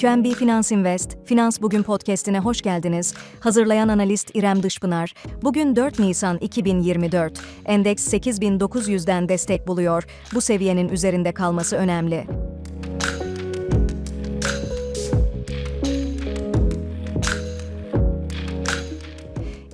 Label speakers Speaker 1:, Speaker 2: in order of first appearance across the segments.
Speaker 1: QNB Finans Invest, Finans Bugün podcastine hoş geldiniz. Hazırlayan analist İrem Dışpınar. Bugün 4 Nisan 2024. Endeks 8900'den destek buluyor. Bu seviyenin üzerinde kalması önemli.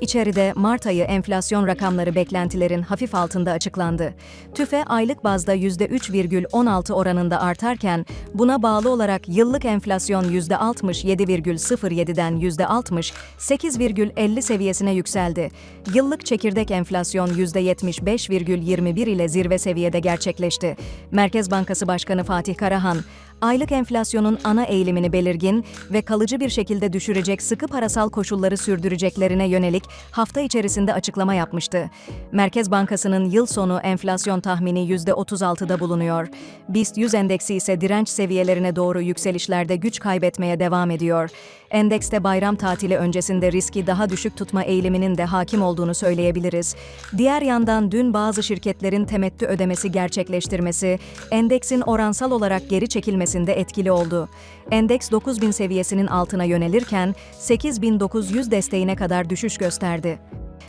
Speaker 1: İçeride Mart ayı enflasyon rakamları beklentilerin hafif altında açıklandı. TÜFE aylık bazda %3,16 oranında artarken buna bağlı olarak yıllık enflasyon %67,07'den %68,50 seviyesine yükseldi. Yıllık çekirdek enflasyon %75,21 ile zirve seviyede gerçekleşti. Merkez Bankası Başkanı Fatih Karahan, aylık enflasyonun ana eğilimini belirgin ve kalıcı bir şekilde düşürecek sıkı parasal koşulları sürdüreceklerine yönelik hafta içerisinde açıklama yapmıştı. Merkez Bankası'nın yıl sonu enflasyon tahmini %36'da bulunuyor. BIST 100 endeksi ise direnç seviyelerine doğru yükselişlerde güç kaybetmeye devam ediyor. Endekste bayram tatili öncesinde riski daha düşük tutma eğiliminin de hakim olduğunu söyleyebiliriz. Diğer yandan dün bazı şirketlerin temettü ödemesi gerçekleştirmesi, endeksin oransal olarak geri çekilmesinde etkili oldu. Endeks 9000 seviyesinin altına yönelirken 8900 desteğine kadar düşüş gösterdi.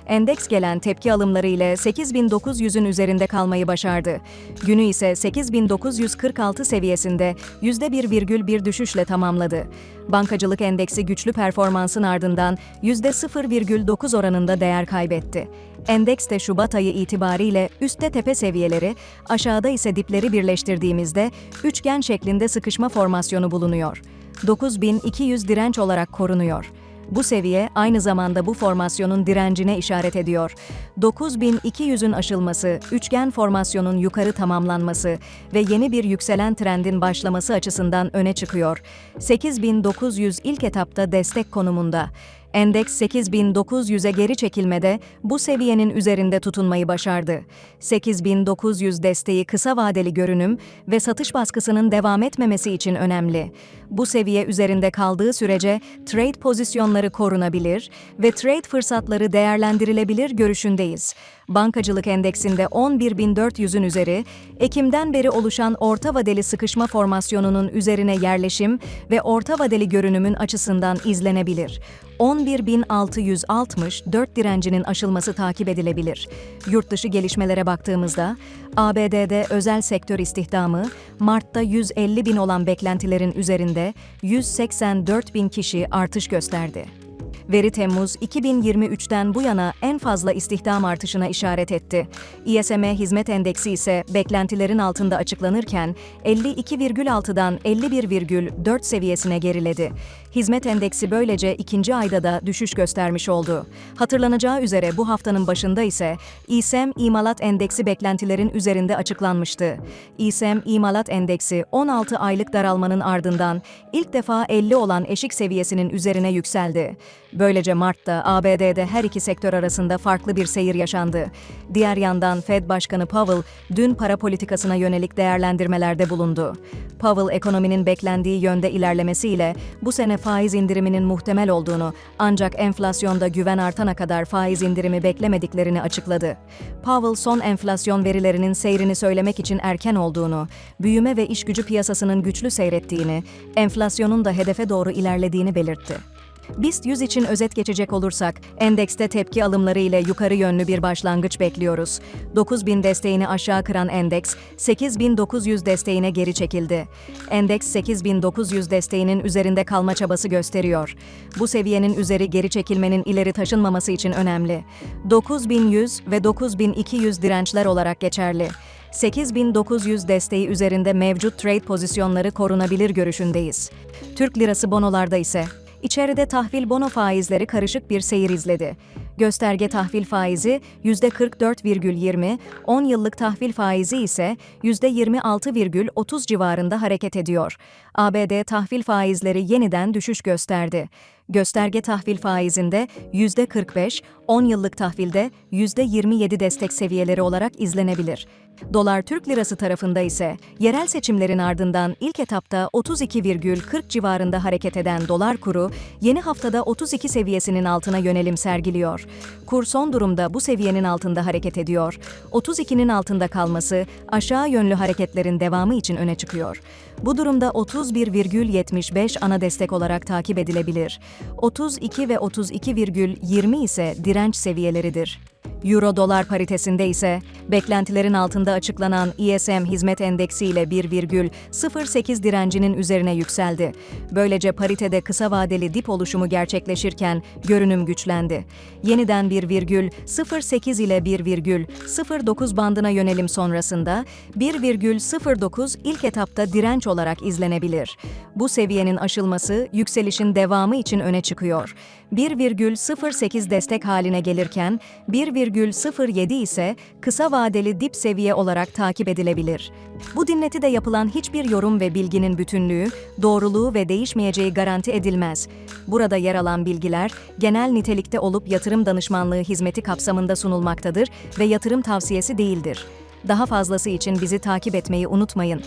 Speaker 1: Endeks gelen tepki alımları ile 8900'ün üzerinde kalmayı başardı. Günü ise 8946 seviyesinde %1,1 düşüşle tamamladı. Bankacılık endeksi güçlü performansın ardından %0,9 oranında değer kaybetti. Endeks de Şubat ayı itibariyle üstte tepe seviyeleri, aşağıda ise dipleri birleştirdiğimizde üçgen şeklinde sıkışma formasyonu bulunuyor. 9200 direnç olarak korunuyor. Bu seviye aynı zamanda bu formasyonun direncine işaret ediyor. 9200'ün aşılması, üçgen formasyonun yukarı tamamlanması ve yeni bir yükselen trendin başlaması açısından öne çıkıyor. 8900 ilk etapta destek konumunda. Endeks 8900'e geri çekilmede bu seviyenin üzerinde tutunmayı başardı. 8900 desteği kısa vadeli görünüm ve satış baskısının devam etmemesi için önemli. Bu seviye üzerinde kaldığı sürece trade pozisyonları korunabilir ve trade fırsatları değerlendirilebilir görüşündeyiz. Bankacılık endeksinde 11.400'ün üzeri, Ekim'den beri oluşan orta vadeli sıkışma formasyonunun üzerine yerleşim ve orta vadeli görünümün açısından izlenebilir. 11.660 4 direncinin aşılması takip edilebilir. Yurt dışı gelişmelere baktığımızda, ABD'de özel sektör istihdamı, Mart'ta 150 bin olan beklentilerin üzerinde 184 bin kişi artış gösterdi. Veri Temmuz 2023'ten bu yana en fazla istihdam artışına işaret etti. ISM hizmet endeksi ise beklentilerin altında açıklanırken 52,6'dan 51,4 seviyesine geriledi. Hizmet endeksi böylece ikinci ayda da düşüş göstermiş oldu. Hatırlanacağı üzere bu haftanın başında ise İSM imalat endeksi beklentilerin üzerinde açıklanmıştı. İSM imalat endeksi 16 aylık daralmanın ardından ilk defa 50 olan eşik seviyesinin üzerine yükseldi. Böylece Mart'ta ABD'de her iki sektör arasında farklı bir seyir yaşandı. Diğer yandan Fed Başkanı Powell dün para politikasına yönelik değerlendirmelerde bulundu. Powell ekonominin beklendiği yönde ilerlemesiyle bu sene faiz indiriminin muhtemel olduğunu ancak enflasyonda güven artana kadar faiz indirimi beklemediklerini açıkladı. Powell son enflasyon verilerinin seyrini söylemek için erken olduğunu, büyüme ve işgücü piyasasının güçlü seyrettiğini, enflasyonun da hedefe doğru ilerlediğini belirtti. BIST 100 için özet geçecek olursak, endekste tepki alımları ile yukarı yönlü bir başlangıç bekliyoruz. 9000 desteğini aşağı kıran endeks, 8900 desteğine geri çekildi. Endeks 8900 desteğinin üzerinde kalma çabası gösteriyor. Bu seviyenin üzeri geri çekilmenin ileri taşınmaması için önemli. 9100 ve 9200 dirençler olarak geçerli. 8900 desteği üzerinde mevcut trade pozisyonları korunabilir görüşündeyiz. Türk lirası bonolarda ise İçeride tahvil bono faizleri karışık bir seyir izledi. Gösterge tahvil faizi %44,20, 10 yıllık tahvil faizi ise %26,30 civarında hareket ediyor. ABD tahvil faizleri yeniden düşüş gösterdi. Gösterge tahvil faizinde %45, 10 yıllık tahvilde %27 destek seviyeleri olarak izlenebilir. Dolar Türk Lirası tarafında ise yerel seçimlerin ardından ilk etapta 32,40 civarında hareket eden dolar kuru yeni haftada 32 seviyesinin altına yönelim sergiliyor. Kur son durumda bu seviyenin altında hareket ediyor. 32'nin altında kalması aşağı yönlü hareketlerin devamı için öne çıkıyor. Bu durumda 31,75 ana destek olarak takip edilebilir. 32 ve 32,20 ise direnç seviyeleridir. Euro-dolar paritesinde ise beklentilerin altında açıklanan ISM hizmet endeksi ile 1,08 direncinin üzerine yükseldi. Böylece paritede kısa vadeli dip oluşumu gerçekleşirken görünüm güçlendi. Yeniden 1,08 ile 1,09 bandına yönelim sonrasında 1,09 ilk etapta direnç olarak izlenebilir. Bu seviyenin aşılması yükselişin devamı için öne çıkıyor. 1,08 destek haline gelirken 1,07 ise kısa vadeli dip seviye olarak takip edilebilir. Bu dinletide yapılan hiçbir yorum ve bilginin bütünlüğü, doğruluğu ve değişmeyeceği garanti edilmez. Burada yer alan bilgiler genel nitelikte olup yatırım danışmanlığı hizmeti kapsamında sunulmaktadır ve yatırım tavsiyesi değildir. Daha fazlası için bizi takip etmeyi unutmayın.